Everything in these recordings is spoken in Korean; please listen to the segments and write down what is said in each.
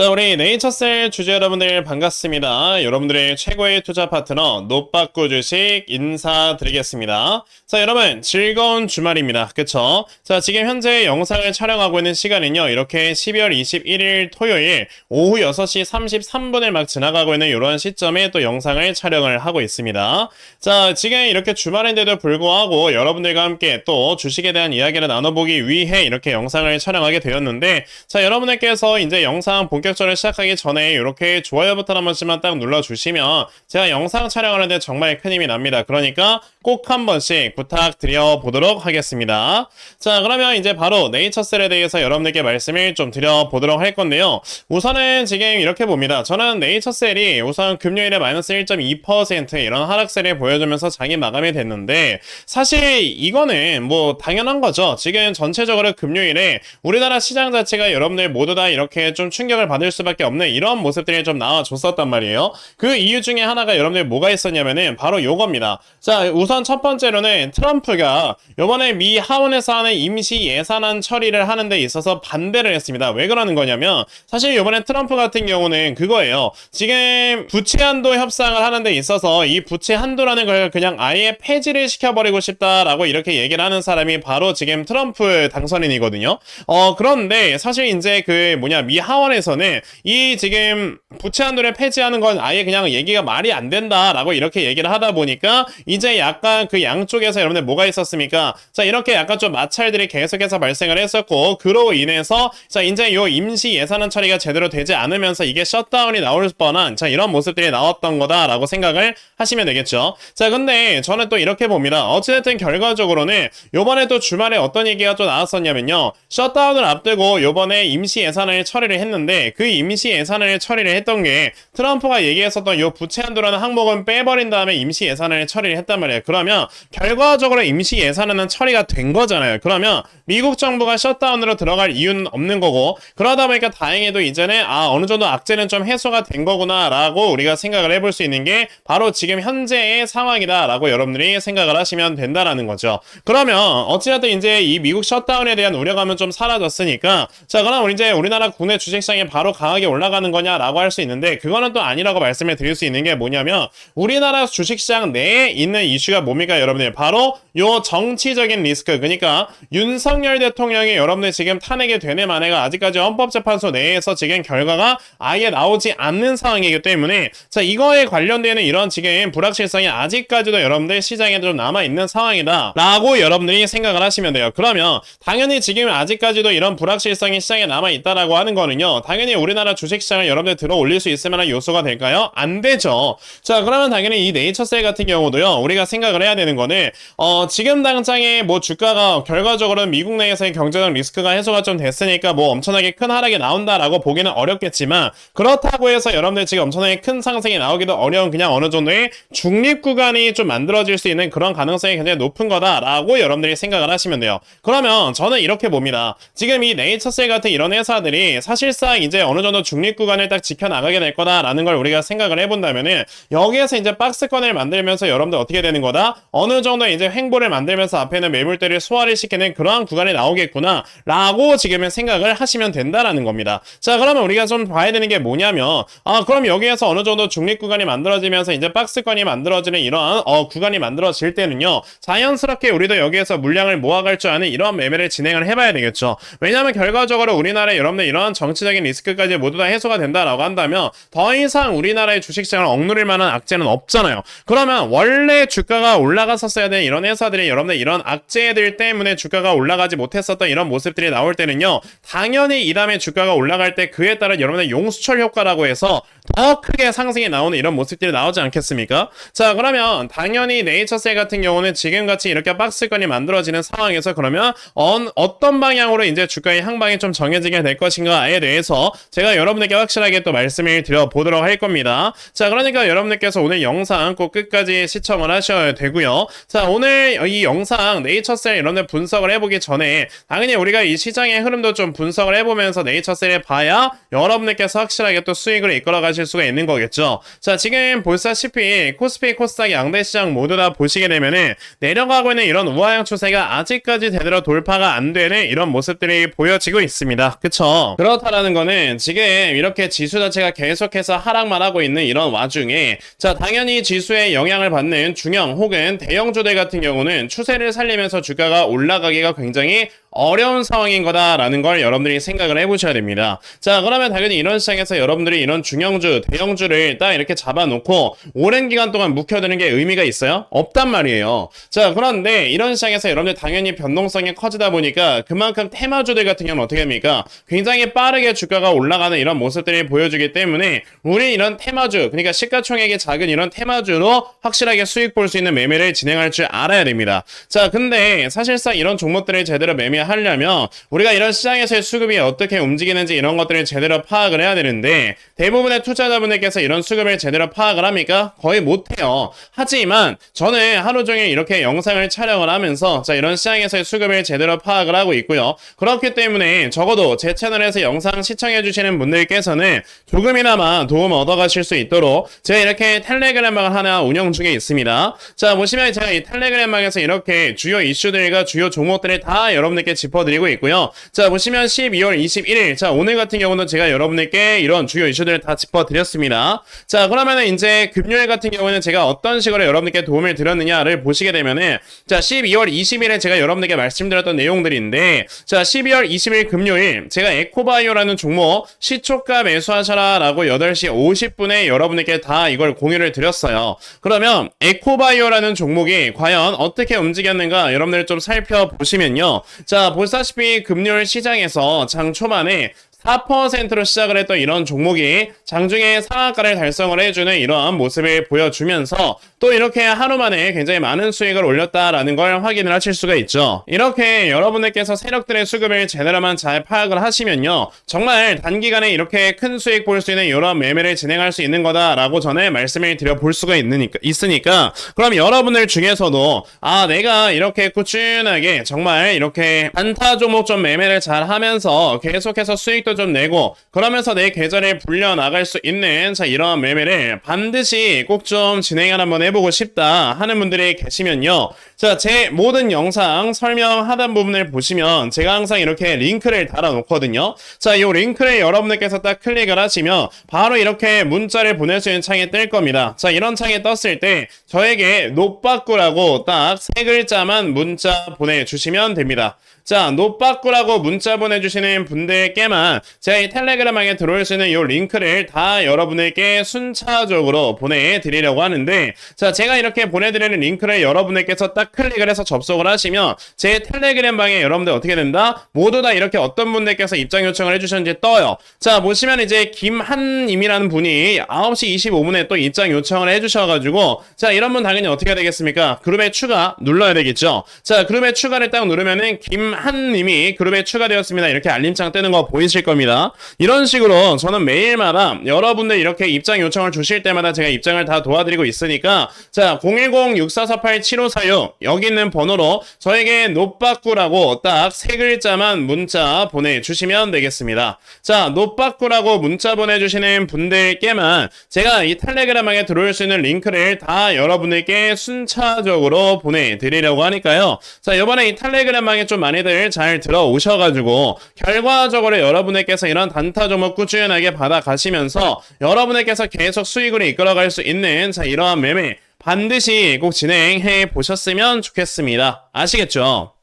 자, 우리 네이처셀 주주 여러분들 반갑습니다. 여러분들의 최고의 투자 파트너 노빠꾸 주식 인사드리겠습니다. 자, 여러분 즐거운 주말입니다. 그쵸? 자, 지금 현재 영상을 촬영하고 있는 시간은요. 이렇게 12월 21일 토요일 오후 6시 33분을 막 지나가고 있는 이런 시점에 또 영상을 촬영을 하고 있습니다. 자, 지금 이렇게 주말인데도 불구하고 여러분들과 함께 또 주식에 대한 이야기를 나눠보기 위해 이렇게 영상을 촬영하게 되었는데 자, 여러분들께서 이제 영상 본격 적으로 시작하기 전에 이렇게 좋아요 버튼 한 번씩만 딱 눌러주시면 제가 영상 촬영하는데 정말 큰 힘이 납니다. 그러니까 꼭 한 번씩 부탁드려 보도록 하겠습니다. 자, 그러면 이제 바로 네이처셀에 대해서 여러분들께 말씀을 좀 드려보도록 할 건데요. 우선은 지금 이렇게 봅니다. 저는 네이처셀이 우선 금요일에 마이너스 1.2% 이런 하락세를 보여주면서 장이 마감이 됐는데 사실 이거는 뭐 당연한 거죠. 지금 전체적으로 금요일에 우리나라 시장 자체가 여러분들 모두 다 이렇게 좀 충격을 받을 수밖에 없는 이런 모습들이 좀 나와줬었단 말이에요. 그 이유 중에 하나가 여러분들 뭐가 있었냐면은 바로 요겁니다. 자, 우선 첫 번째로는 트럼프가 요번에 미 하원에서 하는 임시 예산안 처리를 하는 데 있어서 반대를 했습니다. 왜 그러는 거냐면 사실 요번에 트럼프 같은 경우는 그거예요. 지금 부채 한도 협상을 하는 데 있어서 이 부채 한도라는 걸 그냥 아예 폐지를 시켜버리고 싶다라고 이렇게 얘기를 하는 사람이 바로 지금 트럼프 당선인이거든요. 어, 그런데 사실 이제 그 뭐냐 미 하원에서는 이 지금 부채 한도를 폐지하는 건 아예 그냥 얘기가 말이 안 된다라고 이렇게 얘기를 하다 보니까 이제 약간 그 양쪽에서 여러분들 뭐가 있었습니까? 자 이렇게 약간 좀 마찰들이 계속해서 발생을 했었고 그로 인해서 자 이제 요 임시 예산안 처리가 제대로 되지 않으면서 이게 셧다운이 나올 뻔한 자 이런 모습들이 나왔던 거다라고 생각을 하시면 되겠죠. 자 근데 저는 또 이렇게 봅니다. 어찌됐든 결과적으로는 요번에 또 주말에 어떤 얘기가 또 나왔었냐면요. 셧다운을 앞두고 요번에 임시 예산을 처리를 했는데 그 임시 예산을 처리를 했던 게 트럼프가 얘기했었던 요 부채 한도라는 항목은 빼버린 다음에 임시 예산을 처리를 했단 말이에요. 그러면 결과적으로 임시 예산안은 처리가 된 거잖아요. 그러면 미국 정부가 셧다운으로 들어갈 이유는 없는 거고 그러다 보니까 다행히도 이제는 아 어느 정도 악재는 좀 해소가 된 거구나라고 우리가 생각을 해볼 수 있는 게 바로 지금 현재의 상황이다라고 여러분들이 생각을 하시면 된다라는 거죠. 그러면 어찌됐든 이제 이 미국 셧다운에 대한 우려감은 좀 사라졌으니까 자 그럼 이제 우리나라 국내 주식시장이 바로 강하게 올라가는 거냐라고 할 수 있는데 그거는 또 아니라고 말씀을 드릴 수 있는 게 뭐냐면 우리나라 주식시장 내에 있는 이슈가 뭡니까 여러분들? 바로 요 정치적인 리스크. 그러니까 윤석열 대통령이 여러분들 지금 탄핵이 되네 마네가 아직까지 헌법재판소 내에서 지금 결과가 아예 나오지 않는 상황이기 때문에 자 이거에 관련되는 이런 지금 불확실성이 아직까지도 여러분들 시장에 좀 남아 있는 상황이다 라고 여러분들이 생각을 하시면 돼요. 그러면 당연히 지금 아직까지도 이런 불확실성이 시장에 남아 있다라고 하는 거는요 당연히 우리나라 주식시장을 여러분들 들어 올릴 수 있을 만한 요소가 될까요? 안 되죠 자 그러면 당연히 이 네이처셀 같은 경우도요 우리가 생각을 해야 되는 거는 어 지금 당장에 뭐 주가가 결과적으로 미국 내에서의 경제적 리스크가 해소가 좀 됐으니까 뭐 엄청나게 큰 하락이 나온다라고 보기는 어렵겠지만 그렇다고 해서 여러분들 지금 엄청나게 큰 상승이 나오기도 어려운 그냥 어느 정도의 중립 구간이 좀 만들어질 수 있는 그런 가능성이 굉장히 높은 거다라고 여러분들이 생각을 하시면 돼요. 그러면 저는 이렇게 봅니다. 지금 이 네이처셀 같은 이런 회사들이 사실상 이제 어느 정도 중립 구간을 딱 지켜나가게 될 거다라는 걸 우리가 생각을 해본다면은 여기에서 이제 박스권을 만들면서 여러분들 어떻게 되는 거다? 어느 정도 이제 횡보를 만들면서 앞에는 매물대를 소화를 시키는 그러한 구간이 나오겠구나 라고 지금은 생각을 하시면 된다라는 겁니다. 자 그러면 우리가 좀 봐야 되는 게 뭐냐면 아 그럼 여기에서 어느 정도 중립 구간이 만들어지면서 이제 박스권이 만들어지는 이러한 어, 구간이 만들어질 때는요 자연스럽게 우리도 여기에서 물량을 모아갈 줄 아는 이러한 매매를 진행을 해봐야 되겠죠. 왜냐하면 결과적으로 우리나라에 여러분들 이러한 정치적인 리스크 까지 모두 다 해소가 된다라고 한다면 더 이상 우리나라의 주식시장을 억누를 만한 악재는 없잖아요. 그러면 원래 주가가 올라갔었어야 되는 이런 회사들이 여러분들 이런 악재들 때문에 주가가 올라가지 못했었던 이런 모습들이 나올 때는요 당연히 이 다음에 주가가 올라갈 때 그에 따른 여러분의 용수철 효과라고 해서 더 크게 상승이 나오는 이런 모습들이 나오지 않겠습니까? 자 그러면 당연히 네이처셀 같은 경우는 지금같이 이렇게 박스권이 만들어지는 상황에서 그러면 어, 어떤 방향으로 이제 주가의 향방이 좀 정해지게 될 것인가에 대해서 제가 여러분에게 확실하게 또 말씀을 드려보도록 할 겁니다. 자 그러니까 여러분들께서 오늘 영상 꼭 끝까지 시청을 하셔야 되고요. 자 오늘 이 영상 네이처셀 이런 데 분석을 해보기 전에 당연히 우리가 이 시장의 흐름도 좀 분석을 해보면서 네이처셀에 봐야 여러분들께서 확실하게 또 수익을 이끌어 가실 수가 있는 거겠죠. 자 지금 보시다시피 코스피 코스닥 양대 시장 모두 다 보시게 되면은 내려가고 있는 이런 우하향 추세가 아직까지 제대로 돌파가 안 되는 이런 모습들이 보여지고 있습니다. 그쵸? 그렇다라는 거는 보면은 지금 이렇게 지수 자체가 계속해서 하락만 하고 있는 이런 와중에 자 당연히 지수에 영향을 받는 중형 혹은 대형주들 같은 경우는 추세를 살리면서 주가가 올라가기가 굉장히 어려운 상황인 거다라는 걸 여러분들이 생각을 해보셔야 됩니다. 자, 그러면 당연히 이런 시장에서 여러분들이 이런 중형주, 대형주를 딱 이렇게 잡아놓고 오랜 기간 동안 묵혀두는 게 의미가 있어요? 없단 말이에요. 자, 그런데 이런 시장에서 여러분들 당연히 변동성이 커지다 보니까 그만큼 테마주들 같은 경우는 어떻게 합니까? 굉장히 빠르게 주가가 올라가는 이런 모습들이 보여주기 때문에 우리 이런 테마주, 그러니까 시가총액이 작은 이런 테마주로 확실하게 수익 볼 수 있는 매매를 진행할 줄 알아야 됩니다. 자, 근데 사실상 이런 종목들을 제대로 매매 하려면 우리가 이런 시장에서의 수급이 어떻게 움직이는지 이런 것들을 제대로 파악을 해야 되는데 대부분의 투자자분들께서 이런 수급을 제대로 파악을 합니까? 거의 못해요. 하지만 저는 하루 종일 이렇게 영상을 촬영을 하면서 자 이런 시장에서의 수급을 제대로 파악을 하고 있고요. 그렇기 때문에 적어도 제 채널에서 영상 시청해 주시는 분들께서는 조금이나마 도움 얻어가실 수 있도록 제가 이렇게 텔레그램방을 하나 운영 중에 있습니다. 자 보시면 제가 이 텔레그램방에서 이렇게 주요 이슈들과 주요 종목들을 다 여러분들께 짚어드리고 있고요. 자, 보시면 12월 21일. 자, 오늘 같은 경우는 제가 여러분들께 이런 주요 이슈들을 다 짚어드렸습니다. 자, 그러면은 이제 금요일 같은 경우는 제가 어떤 식으로 여러분들께 도움을 드렸느냐를 보시게 되면은 자, 12월 20일에 제가 여러분들께 말씀드렸던 내용들인데 자, 12월 20일 금요일 제가 에코바이오라는 종목 시초가 매수하셔라라고 8시 50분에 여러분들께 다 이걸 공유를 드렸어요. 그러면 에코바이오라는 종목이 과연 어떻게 움직였는가 여러분들 좀 살펴보시면요. 자, 보시다시피 금요일 시장에서 장 초반에 4%로 시작을 했던 이런 종목이 장중에 상한가를 달성을 해주는 이러한 모습을 보여주면서 또 이렇게 하루 만에 굉장히 많은 수익을 올렸다라는 걸 확인을 하실 수가 있죠. 이렇게 여러분들께서 세력들의 수급을 제대로만 잘 파악을 하시면요. 정말 단기간에 이렇게 큰 수익 볼 수 있는 이런 매매를 진행할 수 있는 거다라고 전에 말씀을 드려 볼 수가 있으니까, 있으니까 그럼 여러분들 중에서도 아 내가 이렇게 꾸준하게 정말 이렇게 단타 종목 좀 매매를 잘 하면서 계속해서 수익도 좀 내고 그러면서 내 계좌를 불려 나갈 수 있는 자 이러한 매매를 반드시 꼭 좀 진행을 한번 해보고 싶다 하는 분들이 계시면요. 자, 제 모든 영상 설명 하단 부분을 보시면 제가 항상 이렇게 링크를 달아 놓거든요. 자, 이 링크를 여러분들께서 딱 클릭을 하시면 바로 이렇게 문자를 보낼 수 있는 창이 뜰 겁니다. 자, 이런 창이 떴을 때 저에게 노빠꾸라고 딱 세 글자만 문자 보내주시면 됩니다. 자, 노빠꾸라고 문자 보내주시는 분들께만 제가 이 텔레그램방에 들어올 수 있는 이 링크를 다 여러분에게 순차적으로 보내드리려고 하는데, 자, 제가 이렇게 보내드리는 링크를 여러분들께서 딱 클릭을 해서 접속을 하시면 제 텔레그램 방에 여러분들 어떻게 된다? 모두 다 이렇게 어떤 분들께서 입장 요청을 해주셨는지 떠요. 자, 보시면 이제 김한님이라는 분이 9시 25분에 또 입장 요청을 해주셔가지고, 자, 이런 분 당연히 어떻게 해야 되겠습니까? 그룹에 추가 눌러야 되겠죠? 자, 그룹에 추가를 딱 누르면은 김 한님이 그룹에 추가되었습니다. 이렇게 알림창 뜨는 거 보이실 겁니다. 이런 식으로 저는 매일마다 여러분들 이렇게 입장 요청을 주실 때마다 제가 입장을 다 도와드리고 있으니까, 자, 010-6448-7546 여기 있는 번호로 저에게 노빠꾸라고 딱 세 글자만 문자 보내주시면 되겠습니다. 자, 노빠꾸라고 문자 보내주시는 분들께만 제가 이 텔레그램방에 들어올 수 있는 링크를 다 여러분들께 순차적으로 보내드리려고 하니까요. 자, 이번에 이 텔레그램방에 좀 많이들 잘 들어오셔가지고 결과적으로 여러분들께서 이런 단타 종목 꾸준하게 받아가시면서 여러분들께서 계속 수익으로 이끌어갈 수 있는 자, 이러한 매매 반드시 꼭 진행해 보셨으면 좋겠습니다. 아시겠죠?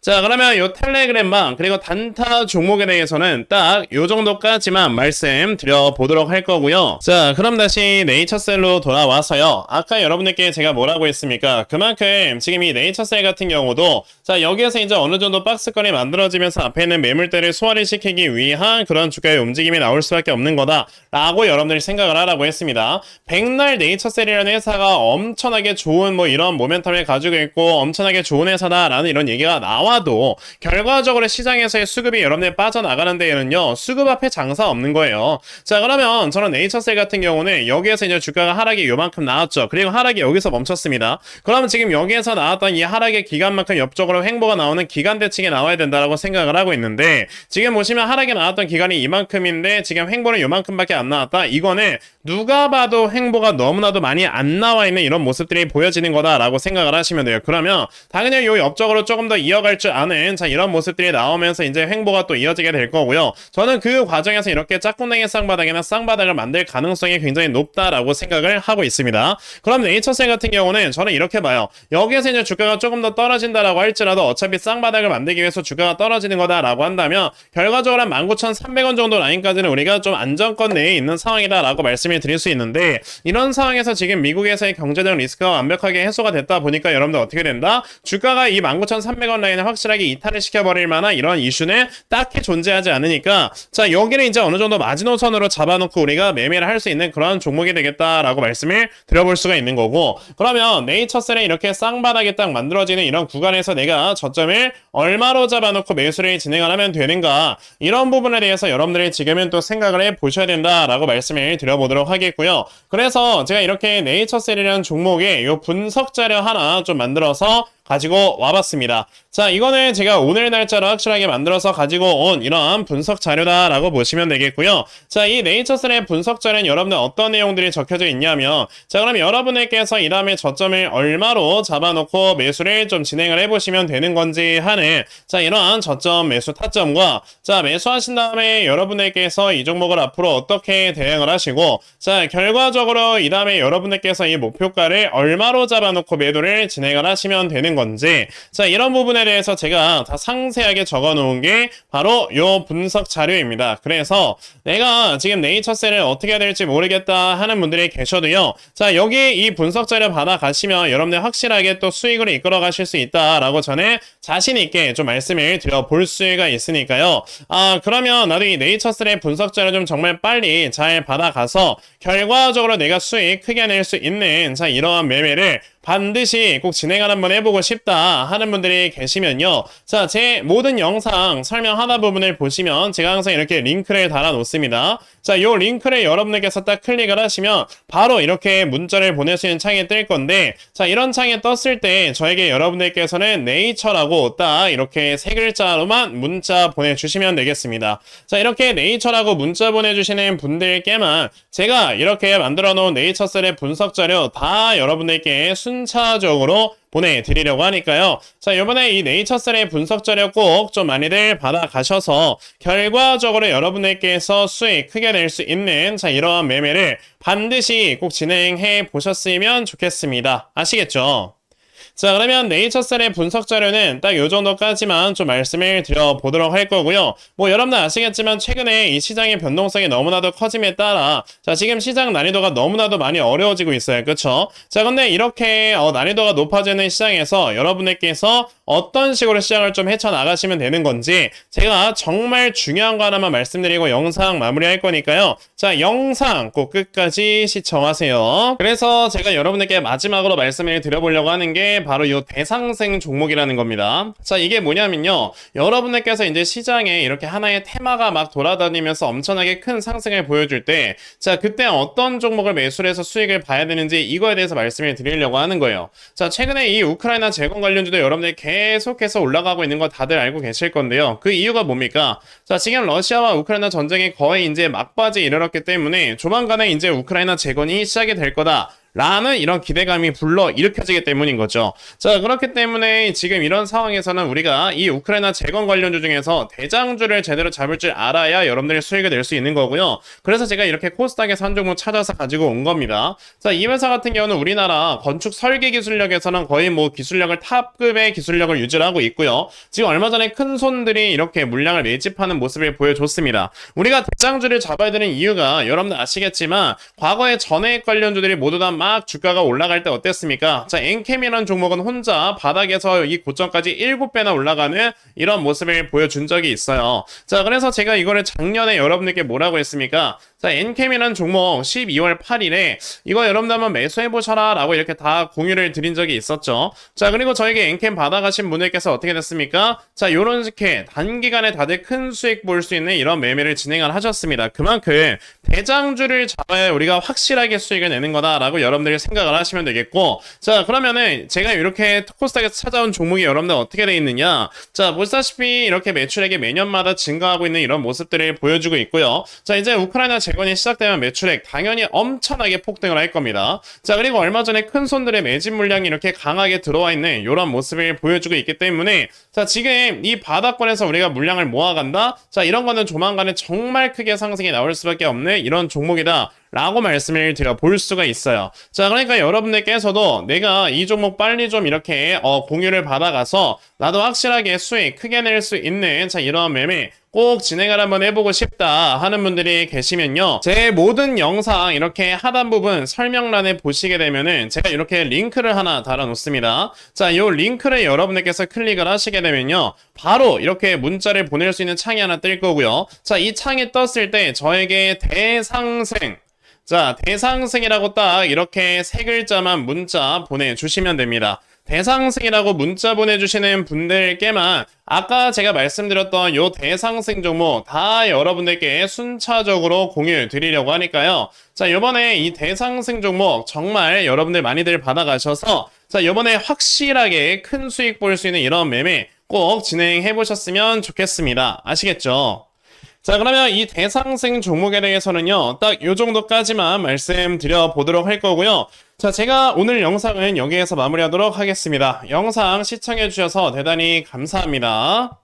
자, 그러면 요 텔레그램방 그리고 단타 종목에 대해서는 딱 요 정도까지만 말씀드려 보도록 할 거고요. 자, 그럼 다시 네이처셀로 돌아와서요. 아까 여러분들께 제가 뭐라고 했습니까? 그만큼 지금 이 네이처셀 같은 경우도 자, 여기에서 이제 어느 정도 박스권이 만들어지면서 앞에 있는 매물대를 소화를 시키기 위한 그런 주가의 움직임이 나올 수밖에 없는 거다라고 여러분들이 생각을 하라고 했습니다. 백날 네이처셀이라는 회사가 엄청나게 좋은 뭐 이런 모멘텀을 가지고 있고 엄청나게 좋은 회사다라는 이런 얘기가 나 와도 결과적으로 시장에서의 수급이 여러분들 빠져나가는 데에는요 수급 앞에 장사 없는 거예요. 자 그러면 저는 네이처셀 같은 경우는 여기에서 이제 주가가 하락이 요만큼 나왔죠. 그리고 하락이 여기서 멈췄습니다. 그러면 지금 여기에서 나왔던 이 하락의 기간만큼 옆쪽으로 횡보가 나오는 기간 대칭이 나와야 된다라고 생각을 하고 있는데 지금 보시면 하락이 나왔던 기간이 이만큼인데 지금 횡보는 요만큼밖에 안 나왔다. 이거는 누가 봐도 횡보가 너무나도 많이 안 나와 있는 이런 모습들이 보여지는 거다라고 생각을 하시면 돼요. 그러면 당연히 요 옆쪽으로 조금 더 이어 이어갈 줄 아는 자 이런 모습들이 나오면서 이제 횡보가 또 이어지게 될 거고요. 저는 그 과정에서 이렇게 짝꿍냉이 쌍바닥이나 쌍바닥을 만들 가능성이 굉장히 높다라고 생각을 하고 있습니다. 그럼 네이처셀 같은 경우는 저는 이렇게 봐요. 여기에서 이제 주가가 조금 더 떨어진다라고 할지라도 어차피 쌍바닥을 만들기 위해서 주가가 떨어지는 거다라고 한다면 결과적으로 한 19,300원 정도 라인까지는 우리가 좀 안정권 내에 있는 상황이다라고 말씀을 드릴 수 있는데 이런 상황에서 지금 미국에서의 경제적 리스크가 완벽하게 해소가 됐다 보니까 여러분들 어떻게 된다? 주가가 이 19,300원 라인 을 확실하게 이탈을 시켜버릴 만한 이런 이슈는 딱히 존재하지 않으니까 자 여기를 이제 어느 정도 마지노선으로 잡아놓고 우리가 매매를 할 수 있는 그런 종목이 되겠다라고 말씀을 드려볼 수가 있는 거고 그러면 네이처셀에 이렇게 쌍바닥이 딱 만들어지는 이런 구간에서 내가 저점을 얼마로 잡아놓고 매수를 진행을 하면 되는가 이런 부분에 대해서 여러분들이 지금은 또 생각을 해 보셔야 된다라고 말씀을 드려보도록 하겠고요. 그래서 제가 이렇게 네이처셀이라는 종목의 이 분석 자료 하나 좀 만들어서 가지고 와봤습니다. 자, 이거는 제가 오늘 날짜로 확실하게 만들어서 가지고 온 이러한 분석 자료다라고 보시면 되겠고요. 자, 이 네이처셀의 분석 자료는 여러분들 어떤 내용들이 적혀져 있냐면, 자, 그럼 여러분들께서 이 다음에 저점을 얼마로 잡아놓고 매수를 좀 진행을 해보시면 되는 건지 하는, 자, 이러한 저점 매수 타점과, 자, 매수하신 다음에 여러분들께서 이 종목을 앞으로 어떻게 대응을 하시고, 자, 결과적으로 이 다음에 여러분들께서 이 목표가를 얼마로 잡아놓고 매도를 진행을 하시면 되는 건지, 자, 이런 부분에 대해서 제가 다 상세하게 적어 놓은 게 바로 요 분석 자료입니다. 그래서 내가 지금 네이처셀을 어떻게 해야 될지 모르겠다 하는 분들이 계셔도요. 자, 여기 이 분석 자료 받아 가시면 여러분들 확실하게 또 수익을 이끌어 가실 수 있다라고 저는 자신 있게 좀 말씀을 드려 볼 수가 있으니까요. 아, 그러면 나도 이 네이처셀의 분석 자료 좀 정말 빨리 잘 받아가서 결과적으로 내가 수익 크게 낼 수 있는 자, 이러한 매매를 반드시 꼭 진행을 한번 해보고 싶다 하는 분들이 계시면요. 자, 제 모든 영상 설명하다 부분을 보시면 제가 항상 이렇게 링크를 달아 놓습니다. 자, 요 링크를 여러분들께서 딱 클릭을 하시면 바로 이렇게 문자를 보낼 수 있는 창이 뜰 건데 자, 이런 창에 떴을 때 저에게 여러분들께서는 네이처라고 딱 이렇게 세 글자로만 문자 보내주시면 되겠습니다. 자, 이렇게 네이처라고 문자 보내주시는 분들께만 제가 이렇게 만들어 놓은 네이처셀의 분석 자료 다 여러분들께 순 차적으로 보내드리려고 하니까요. 자, 이번에 이 네이처셀의 분석 자료 꼭 좀 많이들 받아가셔서 결과적으로 여러분들께서 수익 크게 낼 수 있는 자, 이러한 매매를 반드시 꼭 진행해 보셨으면 좋겠습니다. 아시겠죠? 자, 그러면 네이처셀의 분석 자료는 딱 요 정도까지만 좀 말씀을 드려보도록 할 거고요. 뭐 여러분들 아시겠지만 최근에 이 시장의 변동성이 너무나도 커짐에 따라 자, 지금 시장 난이도가 너무나도 많이 어려워지고 있어요. 그쵸? 자, 근데 이렇게 어, 난이도가 높아지는 시장에서 여러분들께서 어떤 식으로 시장을 좀 헤쳐나가시면 되는 건지 제가 정말 중요한 거 하나만 말씀드리고 영상 마무리할 거니까요. 자, 영상 꼭 끝까지 시청하세요. 그래서 제가 여러분들께 마지막으로 말씀을 드려보려고 하는 게 바로 이 대상생 종목이라는 겁니다. 자, 이게 뭐냐면요. 여러분들께서 이제 시장에 이렇게 하나의 테마가 막 돌아다니면서 엄청나게 큰 상승을 보여줄 때, 자, 그때 어떤 종목을 매수를 해서 수익을 봐야 되는지 이거에 대해서 말씀을 드리려고 하는 거예요. 자, 최근에 이 우크라이나 재건 관련주도 여러분들 계속해서 올라가고 있는 거 다들 알고 계실 건데요. 그 이유가 뭡니까? 자, 지금 러시아와 우크라이나 전쟁이 거의 이제 막바지에 이르렀기 때문에 조만간에 이제 우크라이나 재건이 시작이 될 거다. 라는 이런 기대감이 불러 일으켜지기 때문인 거죠. 자, 그렇기 때문에 지금 이런 상황에서는 우리가 이 우크라이나 재건 관련주 중에서 대장주를 제대로 잡을 줄 알아야 여러분들이 수익을 낼 수 있는 거고요. 그래서 제가 이렇게 코스닥에서 한 종목 찾아서 가지고 온 겁니다. 자, 이 회사 같은 경우는 우리나라 건축 설계 기술력에서는 거의 뭐 기술력을 탑급의 기술력을 유지를 하고 있고요. 지금 얼마 전에 큰 손들이 이렇게 물량을 매집하는 모습을 보여줬습니다. 우리가 대장주를 잡아야 되는 이유가 여러분들 아시겠지만 과거에 전액 관련주들이 모두 다막 주가가 올라갈 때 어땠습니까? 자, 엔캠이라는 종목은 혼자 바닥에서 이 고점까지 7배나 올라가는 이런 모습을 보여준 적이 있어요. 자, 그래서 제가 이거를 작년에 여러분들께 뭐라고 했습니까? 자, 엔캠이라는 종목 12월 8일에 이거 여러분들 한번 매수해보셔라 라고 이렇게 다 공유를 드린 적이 있었죠. 자, 그리고 저에게 엔캠 받아가신 분들께서 어떻게 됐습니까? 자, 요런 식의 단기간에 다들 큰 수익 볼 수 있는 이런 매매를 진행을 하셨습니다. 그만큼 대장주를 잡아야 우리가 확실하게 수익을 내는 거다라고 여러분 들이 생각을 하시면 되겠고 자 그러면은 제가 이렇게 코스닥에서 찾아온 종목이 여러분들 어떻게 돼 있느냐? 자 보시다시피 이렇게 매출액이 매년마다 증가하고 있는 이런 모습들을 보여주고 있고요. 자 이제 우크라이나 재건이 시작되면 매출액 당연히 엄청나게 폭등을 할 겁니다. 자 그리고 얼마 전에 큰 손들의 매집 물량이 이렇게 강하게 들어와 있는 이런 모습을 보여주고 있기 때문에 자 지금 이 바닥권에서 우리가 물량을 모아간다? 자 이런 거는 조만간에 정말 크게 상승이 나올 수밖에 없는 이런 종목이다 라고 말씀을 드려 볼 수가 있어요. 자, 그러니까 여러분들께서도 내가 이 종목 빨리 좀 이렇게 어, 공유를 받아가서 나도 확실하게 수익 크게 낼 수 있는 자, 이런 매매 꼭 진행을 한번 해보고 싶다 하는 분들이 계시면요. 제 모든 영상 이렇게 하단 부분 설명란에 보시게 되면은 제가 이렇게 링크를 하나 달아 놓습니다. 자, 이 링크를 여러분들께서 클릭을 하시게 되면요. 바로 이렇게 문자를 보낼 수 있는 창이 하나 뜰 거고요. 자, 이 창이 떴을 때 저에게 대상생 자, 대상승이라고 딱 이렇게 세 글자만 문자 보내주시면 됩니다. 대상승이라고 문자 보내주시는 분들께만 아까 제가 말씀드렸던 요 대상승 종목 다 여러분들께 순차적으로 공유 드리려고 하니까요. 자, 요번에 이 대상승 종목 정말 여러분들 많이들 받아가셔서 자, 요번에 확실하게 큰 수익 볼 수 있는 이런 매매 꼭 진행해 보셨으면 좋겠습니다. 아시겠죠? 자, 그러면 이 대상생 종목에 대해서는요, 딱 요 정도까지만 말씀드려 보도록 할 거고요. 자, 제가 오늘 영상은 여기에서 마무리하도록 하겠습니다. 영상 시청해 주셔서 대단히 감사합니다.